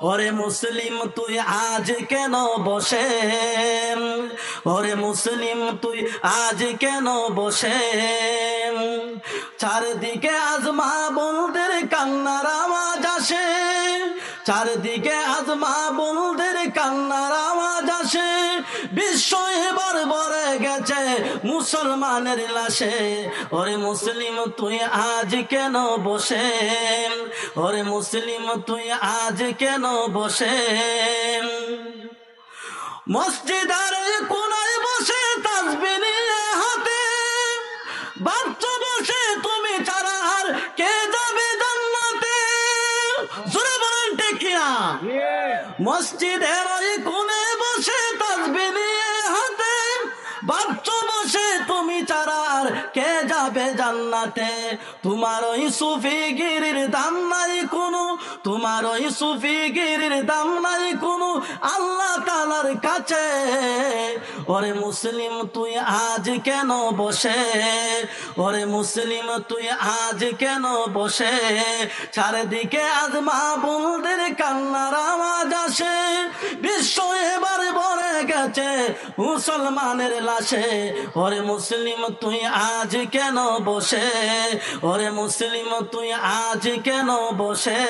ওরে মুসলিম, তুই আজ কেন বসে ওরে মুসলিম, তুই আজ কেন বসে চারদিকে আজমা মা বোনদের কান্নার আওয়াজ আসে। চারদিকে আজ মা বোনদের কান্নার আওয়াজ আসে বিশ্ব এবার ভরে গেছে মুসলমানের লাশে। ওরে মুসলিম তুই আজ কেন বসে? ওরে মুসলিম তুই আজ কেন বসে? মসজিদার কোনায় বসে তাসবি নিয়ে হাতে বাচ্চা বসে তুমি ছাড়া আর কে যাবে জান্নাতে? জোরে বলেন টেকিয়া মসজিদের ওই বাচ্চা বসে তুমি আর কে যাবে জান্নাতে? তোমার ওই দাম নাই কোনো, তোমার ওই দাম নাই কোনো, আল্লাহ তালার কাছে। ওরে মুসলিম তুই আজ কেন বসে? ওরে মুসলিম তুই আজ কেন বসে? চারিদিকে আজ মা বোনদের কান্নার আওয়াজ আসে। গেছে মুসলমানের লাশে। ওরে মুসলিম, তুই আজ কেন বসে? ওরে মুসলিম, তুই আজ কেন বসে?